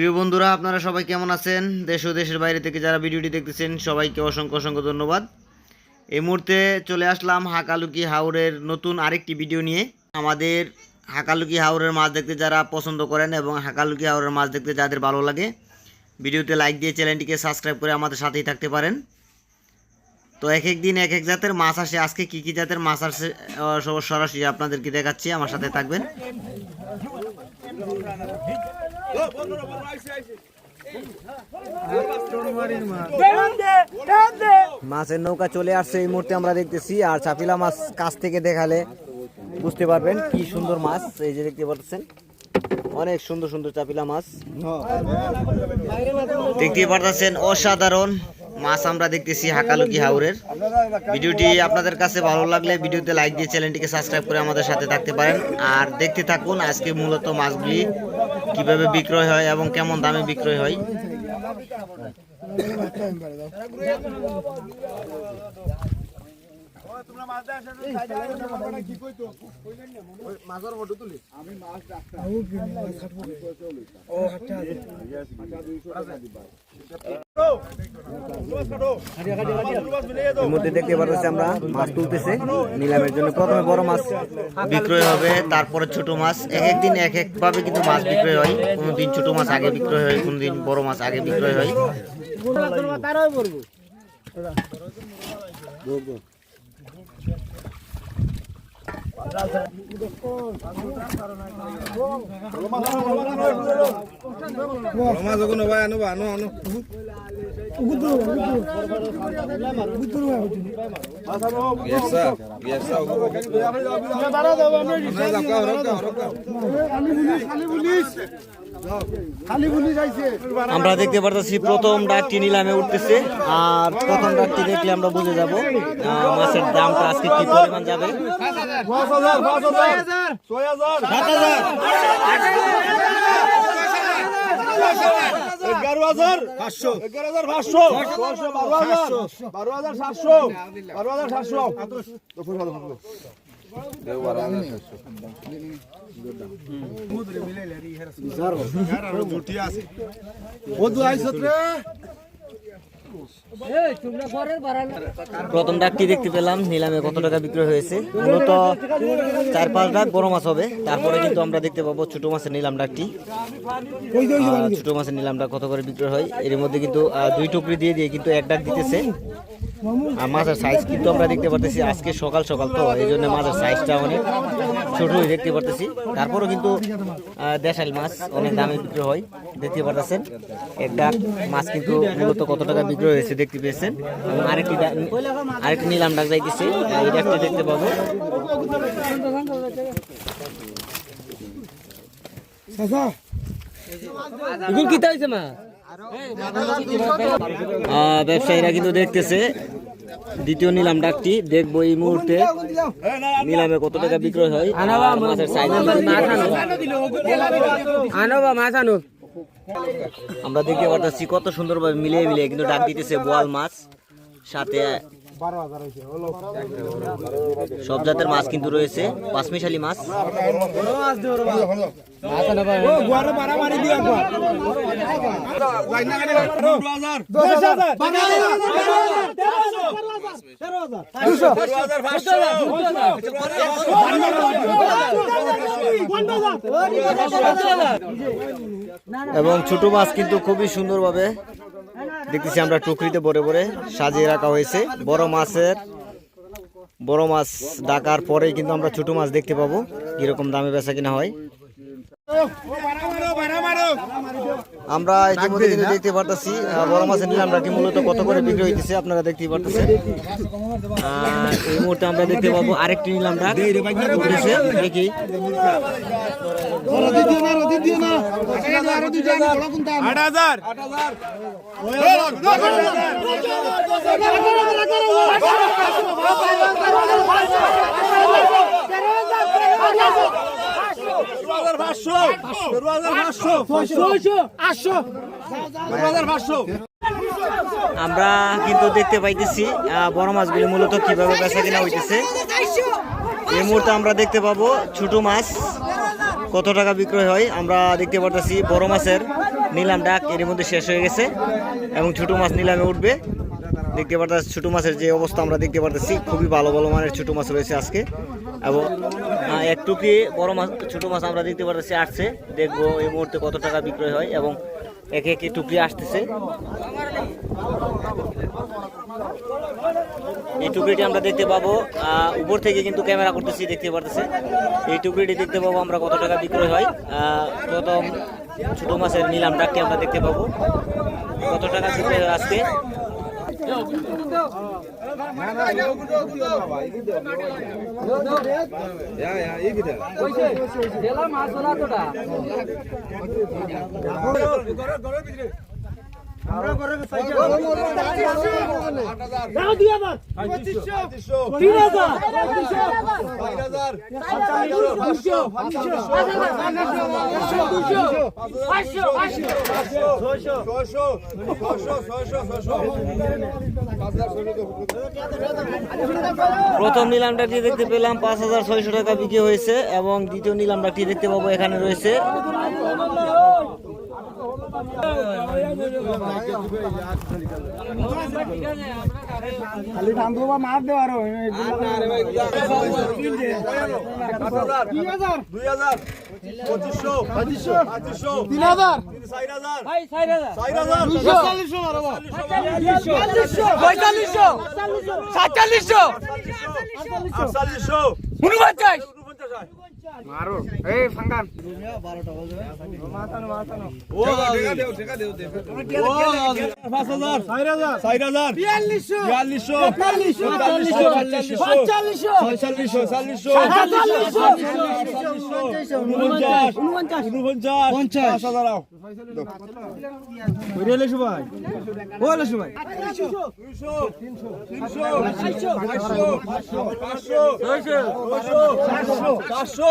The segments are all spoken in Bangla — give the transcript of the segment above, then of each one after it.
প্রিয় বন্ধুরা, আপনারা সবাই কেমন আছেন? দেশ ও দেশের বাইরে থেকে যারা ভিডিওটি দেখতেছেন, সবাইকে অসংখ্য অসংখ্য ধন্যবাদ। এই মুহূর্তে চলে আসলাম হাকালুকি হাওরের নতুন আরেকটি ভিডিও নিয়ে। আমাদের হাকালুকি হাওরের মাছ দেখতে যারা পছন্দ করেন এবং হাকালুকি হাওরের মাছ দেখতে যাদের ভালো লাগে, ভিডিওতে লাইক দিয়ে চ্যানেলটিকে সাবস্ক্রাইব করে আমাদের সাথেই থাকতে পারেন। তো এক এক দিন এক এক জাতের মাছ আসে। আজকে কি কি জাতের মাছ আসে সরাসরি আপনাদেরকে দেখাচ্ছি। আমার সাথে থাকবেন। মাছের নৌকা চলে আসছে এই মুহূর্তে আমরা দেখতেছি, আর চাপিলা মাছ কাছ থেকে দেখালে বুঝতে পারবেন কি সুন্দর মাছ, এই যে দেখতে পাচ্ছেন। অনেক সুন্দর সুন্দর চাপিলা মাছ। দেখতে পারতেছেন, অসাধারণ মাছ আমরা দেখতেছি হাকালুকি হাওরের। ভিডিওটি আপনাদের কাছে ভালো লাগলে ভিডিওতে লাইক দিয়ে চ্যানেলটিকে সাবস্ক্রাইব করে আমাদের সাথে থাকতে পারেন। আর দেখতে থাকুন, আজকে মূলত মাছগুলি কীভাবে বিক্রয় হয় এবং কেমন দামে বিক্রয় হয়? দেখতে আমরা মাছ তুলতেছে। নিলামের জন্য প্রথমে বড় মাছ বিক্রয় হবে, তারপরে ছোট মাছ। এক একদিন এক এক ভাবে কিন্তু মাছ বিক্রয় হয়। কোনো দিন ছোট মাছ আগে বিক্রয় হয় কোনো দিন বড় মাছ আগে বিক্রয় হয়। মাছ ওগুলো ভাই আনো আনো আনো আমরা দেখতে পারতেছি প্রথম ডাকটি নিলামে উঠতেছে আর প্রথম ডাকটি দেখলে আমরা বুঝে যাব মাছের দামটা আজকে কি পরিমাণ যাবে। এগারো হাজার। পাঁচশো। এগারো হাজার পাঁচশো। বারো হাজার বারো হাজার। সাতশো বারো হাজার সাতশো প্রথম ডাকটি দেখতে পেলাম? নিলামে কত টাকা বিক্রয় হয়েছে? মূলত চার, পাঁচ ডাক বড় মাছ হবে। তারপরে কিন্তু আমরা দেখতে পাবো ছোট মাছের নিলাম ডাকটি। ছোট মাছের নিলাম ডাক কত করে বিক্রয় হয়? এর মধ্যে কিন্তু দুই টুকরি দিয়ে দিয়ে কিন্তু এক ডাক দিতেছে। মাছের সাইজ কিন্তু আমরা দেখতে পারতেছি আজকে সকাল সকাল তো এই জন্য মাছের সাইজটা অনেক ছোটই দেখতে পারতেছি। তারপরও কিন্তু দেশাল মাছ অনেক দামে বিক্রি হয় দেখতে পারতেছেন। একটা মাছ কিন্তু মূলত কত টাকা বিক্রি হয়েছে দেখতে পেয়েছেন। এবং আরেকটি আরেকটি নিলাম ডাক যাইতেছে এটা একটা দেখতে পাবো। আহ, ব্যবসায়ীরা কিন্তু দেখতেছে। দ্বিতীয় নিলাম ডাকটি দেখব এই মুহূর্তে নিলামে কত টাকা বিক্রয় হয়। আর মাছের সাইজ আনো মাছ আনো। আমরা দেখতে পাচ্ছি কত সুন্দরভাবে মিলিয়ে মিলিয়ে কিন্তু ডাক দিতেছে বোয়াল মাছ সাথে সব জাতের মাছ কিন্তু রয়েছে। পাঁচমিশালি মাছ। এবং ছোট মাছ কিন্তু খুবই সুন্দরভাবে দেখতেছি আমরা টুকরিতে ভরে ভরে সাজিয়ে রাখা হয়েছে। বড় মাছের, বড় মাছ ডাকার পরেই কিন্তু আমরা ছোটো মাছ দেখতে পাবো, কীরকম দামে বেচা কিনা হয়। আমরা ইতিমধ্যে কিন্তু দেখতে পারতেছি বড় মাছের নিলামটা মূলত কত করে বিক্রি হইতেছে আপনারা দেখতেই পারতেছেন। এই মুহূর্তে আমরা দেখতে পাবো আরেকটি নিলাম উঠেছে, দেখি। আট আমরা কিন্তু দেখতে পাইতেছি বড় মাছগুলি মূলত কীভাবে বেচা কিনা হইতেছে। এই মুহূর্তে আমরা দেখতে পাবো ছোট মাছ, কত টাকা বিক্রয় হয়, আমরা দেখতে পারতেছি বড় মাছের নিলাম ডাক এর মধ্যে শেষ হয়ে গেছে এবং ছোট মাছ নিলামে উঠবে। দেখতে পারতেছি ছোট মাছের যে অবস্থা আমরা দেখতে পারতেছি খুবই ভালো ভালো মানের ছোট মাছ রয়েছে আজকে। এবং আহ, এক টুকরি বড় মাছ ছোট মাছ আমরা দেখতে পারতেছি আসছে। দেখব এই মুহূর্তে কত টাকা বিক্রয় হয় এবং একে একে টুকরি আসতেছে। এই টুকরিটি আমরা দেখতে পাবো উপর থেকে কিন্তু ক্যামেরা করতেছি দেখতে পারতেছে। এই টুকরিটি দেখতে পাবো আমরা কত টাকা বিক্রয় হয়। প্রথম ছোট মাছের নিলাম ডাকটি আমরা দেখতে পাবো। কত টাকা হয় আজকে? প্রথম নিলামটা ডাকটি দেখতে পেলাম? পাঁচ হাজার ছয়শো টাকা বিক্রি হয়েছে এবং দ্বিতীয় নিলামটা ডাকটি দেখতে পাবো? এখানে রয়েছে। খালি ধান দেবো মার দেবো আরও দুই হাজার পঁচিশশো পঁচিশশো পঁচিশশো তিন হাজার হাজার হাজার পঁয়তাল্লিশশো সাতচল্লিশশো মারো। এই ফাঙ্গান। পাঁচশো।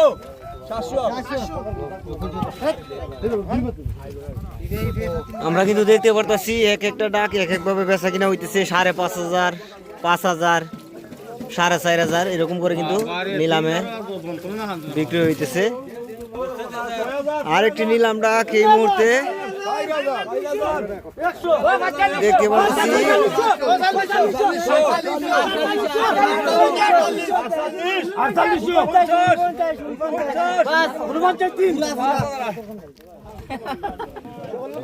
আমরা কিন্তু দেখতে পারতাছি, এক একটা ডাক এক একভাবে বেচা কিনা হইতেছে, সাড়ে পাঁচ হাজার পাঁচ হাজার, সাড়ে চার হাজার, এরকম করে কিন্তু নিলামে বিক্রি হইতেছে। আরেকটি নিলাম ডাক এই মুহূর্তে। দেখতে পাচ্ছি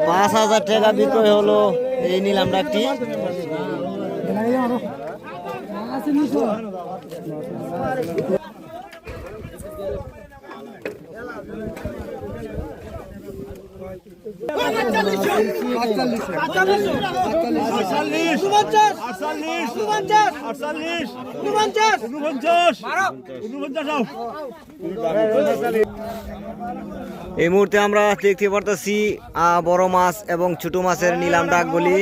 পাঁচ হাজার টাকা বিক্রয় হলো এই নিলাম ডাকটি আটচল্লিশ আটচল্লিশ উনপঞ্চাশ উনপঞ্চাশ আও। এই মুহূর্তে আমরা দেখতে পারতাছি বড় মাছ এবং ছোট মাছের নিলাম ডাকগুলি।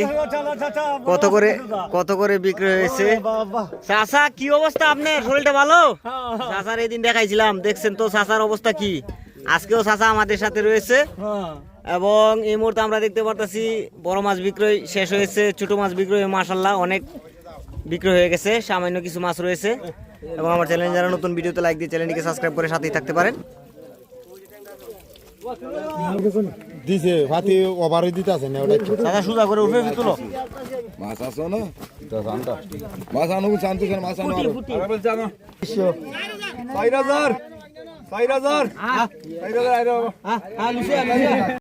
কত করে কত করে বিক্রি হয়েছে? চাচা, কি অবস্থা আপনার? শরীরটা ভালো? চাচার এই দিন দেখাইছিলাম, দেখছেন তো চাচার অবস্থা কি? আজকেও চাচা আমাদের সাথে রয়েছে। হ্যাঁ। এবং এই মুহূর্তে আমরা দেখতে পারতেছি বড় মাছ বিক্রয় শেষ হয়েছে ছোট মাছ বিক্রয় মাসাল্লাহ অনেক বিক্রয় হয়ে গেছে সামান্য কিছু মাছ রয়েছে। এবং আমার চ্যানেল যারা নতুন ভিডিওতে লাইক দিয়ে চ্যানেলটিকে সাবস্ক্রাইব করে সাথেই থাকতে পারেন। দিছে মাছ আনো মাছ আনো। বাইর হাজার বাইর হাজার